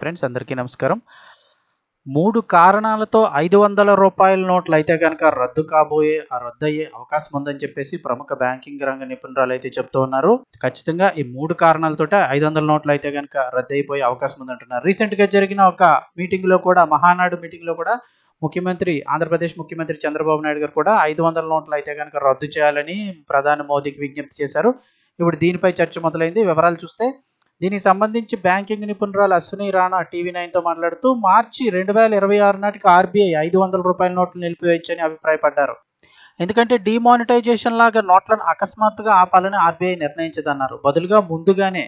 Friends అందరికీ నమస్కారం. మూడు కారణాలతో ఐదు వందల రూపాయల నోట్లు అయితే కనుక రద్దు కాబోయే రద్దయ్యే రద్దు అయ్యే అవకాశం ఉందని చెప్పేసి ప్రముఖ బ్యాంకింగ్ రంగ నిపుణురాలు అయితే చెప్తూ ఉన్నారు. ఖచ్చితంగా ఈ మూడు కారణాలతోటే ఐదు వందల నోట్లు అయితే కనుక రద్దు అయిపోయే అవకాశం ఉందంటున్నారు. రీసెంట్గా జరిగిన ఒక మీటింగ్లో కూడా మహానాడు మీటింగ్లో కూడా ముఖ్యమంత్రి ఆంధ్రప్రదేశ్ ముఖ్యమంత్రి చంద్రబాబు నాయుడు గారు కూడా ఐదు వందల నోట్లు అయితే కనుక రద్దు చేయాలని ప్రధాని మోదీకి విజ్ఞప్తి చేశారు. ఇప్పుడు దీనిపై చర్చ మొదలైంది. వివరాలు చూస్తే దీనికి సంబంధించి బ్యాంకింగ్ నిపుణురాలు అశ్విని రాణా టీవీ నైన్తో మాట్లాడుతూ మార్చి రెండు వేల ఇరవై ఆరు నాటికి ఆర్బీఐ ఐదు వందల రూపాయల నోట్లు నిలిపివేయచ్చని అభిప్రాయపడ్డారు. ఎందుకంటే డిమానిటైజేషన్ లాగా నోట్లను అకస్మాత్తుగా ఆపాలని ఆర్బీఐ నిర్ణయించదన్నారు. బదులుగా ముందుగానే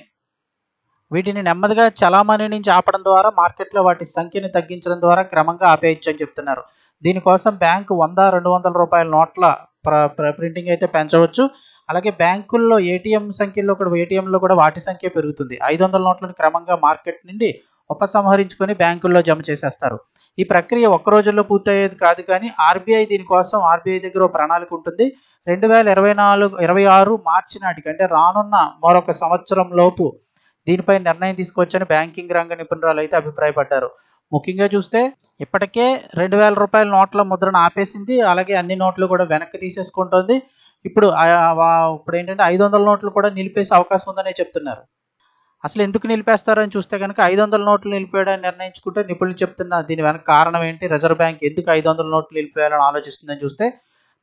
వీటిని నెమ్మదిగా చలామణి నుంచి ఆపడం ద్వారా మార్కెట్లో వాటి సంఖ్యను తగ్గించడం ద్వారా క్రమంగా ఆపేయచ్చని చెప్తున్నారు. దీనికోసం బ్యాంకు వంద రెండు వందల రూపాయల నోట్ల ప్ర ప్రింటింగ్ అయితే పెంచవచ్చు. అలాగే బ్యాంకుల్లో ఏటీఎం సంఖ్యలో కూడా ఏటీఎంలో కూడా వాటి సంఖ్య పెరుగుతుంది. ఐదు వందల నోట్లను క్రమంగా మార్కెట్ నుండి ఉపసంహరించుకొని బ్యాంకుల్లో జమ చేసేస్తారు. ఈ ప్రక్రియ ఒక్క రోజుల్లో పూర్తయ్యేది కాదు కానీ ఆర్బీఐ దీనికోసం ఆర్బీఐ దగ్గర ప్రణాళిక ఉంటుంది. రెండు వేల ఇరవై నాలుగు ఇరవై ఆరు మార్చి నాటికి అంటే రానున్న మరొక సంవత్సరం లోపు దీనిపై నిర్ణయం తీసుకోవచ్చని బ్యాంకింగ్ రంగ నిపుణురాలు అయితే అభిప్రాయపడ్డారు. ముఖ్యంగా చూస్తే ఇప్పటికే రెండు వేల రూపాయల నోట్ల ముద్రను ఆపేసింది. అలాగే అన్ని నోట్లు కూడా వెనక్కి తీసేసుకుంటుంది. ఇప్పుడు ఇప్పుడు ఏంటంటే ఐదు వందల నోట్లు కూడా నిలిపేసే అవకాశం ఉందనే చెప్తున్నారు. అసలు ఎందుకు నిలిపేస్తారని చూస్తే కనుక ఐదు వందల నోట్లు నిలిపేయడానికి నిర్ణయించుకుంటే నిపుణులు చెప్తున్న దీని వెనక కారణం ఏంటి? రిజర్వ్ బ్యాంక్ ఎందుకు ఐదు వందల నోట్లు నిలిపేయాలని ఆలోచిస్తుందని చూస్తే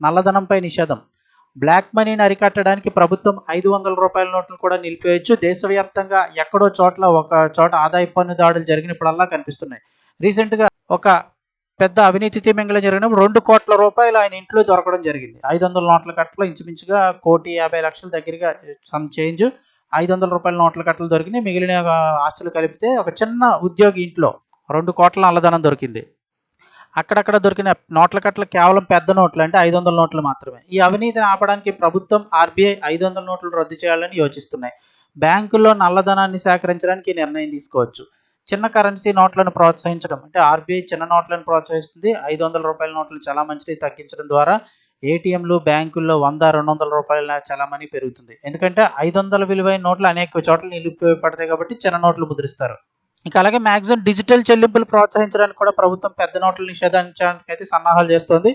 నల్లధనంపై నిషేధం. బ్లాక్ మనీని అరికట్టడానికి ప్రభుత్వం ఐదు వందల రూపాయల నోట్లు కూడా నిలిపేయచ్చు. దేశవ్యాప్తంగా ఎక్కడో చోట్ల ఒక చోట ఆదాయ పన్ను దాడులు జరిగినప్పుడల్లా కనిపిస్తున్నాయి. రీసెంట్గా ఒక పెద్ద అవినీతి మింగళం జరిగినప్పుడు రెండు కోట్ల రూపాయలు ఆయన ఇంట్లో దొరకడం జరిగింది. ఐదు వందల నోట్ల కట్టలో ఇంచుమించుగా కోటి యాభై లక్షల దగ్గరగా సమ్ చేంజ్ ఐదు వందల రూపాయల నోట్ల కట్టలు దొరికినాయి. మిగిలిన ఆస్తులు కలిపితే ఒక చిన్న ఉద్యోగి ఇంట్లో రెండు కోట్ల అల్లదనం దొరికింది. అక్కడక్కడ దొరికిన నోట్ల కట్టలు కేవలం పెద్ద నోట్లు అంటే ఐదు వందల నోట్లు మాత్రమే. ఈ అవినీతిని ఆపడానికి ప్రభుత్వం ఆర్బీఐ ఐదు వందల నోట్లు రద్దు చేయాలని యోచిస్తున్నాయి. బ్యాంకుల్లో నల్లధనాన్ని సేకరించడానికి నిర్ణయం తీసుకోవచ్చు. చిన్న కరెన్సీ నోట్లను ప్రోత్సహించడం. అంటే ఆర్బీఐ చిన్న నోట్లను ప్రోత్సహిస్తుంది. ఐదు వందల రూపాయల నోట్లు చలామణిని తగ్గించడం ద్వారా ఏటీఎంలు బ్యాంకుల్లో వంద రెండు వందల రూపాయల చలామణి పెరుగుతుంది. ఎందుకంటే ఐదు వందల విలువైన నోట్లు అనేక చోట్ల నిలిపిపడతాయి కాబట్టి చిన్న నోట్లు ముద్రిస్తారు. ఇంకా అలాగే మ్యాక్సిమం డిజిటల్ చెల్లింపులు ప్రోత్సహించడానికి కూడా ప్రభుత్వం పెద్ద నోట్లు నిషేధించడానికి అయితే సన్నాహాలు చేస్తుంది.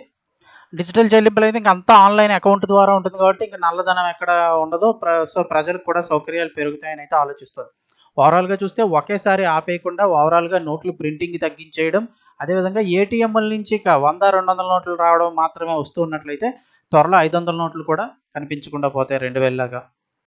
డిజిటల్ చెల్లింపులు అయితే ఇంకా అంతా ఆన్లైన్ అకౌంట్ ద్వారా ఉంటుంది కాబట్టి ఇంకా నల్లధనం ఎక్కడ ఉండదో. సో ప్రజలకు కూడా సౌకర్యాలు పెరుగుతాయని అయితే ఆలోచిస్తుంది. ఓవరాల్గా చూస్తే ఒకేసారి ఆపేయకుండా ఓవరాల్గా నోట్లు ప్రింటింగ్ తగ్గించేయడం అదేవిధంగా ఏటీఎంల నుంచి ఇక వంద రెండు వందల నోట్లు రావడం మాత్రమే వస్తూ ఉన్నట్లయితే త్వరలో ఐదు వందల నోట్లు కూడా కనిపించకుండా పోతాయి రెండు వేలలాగా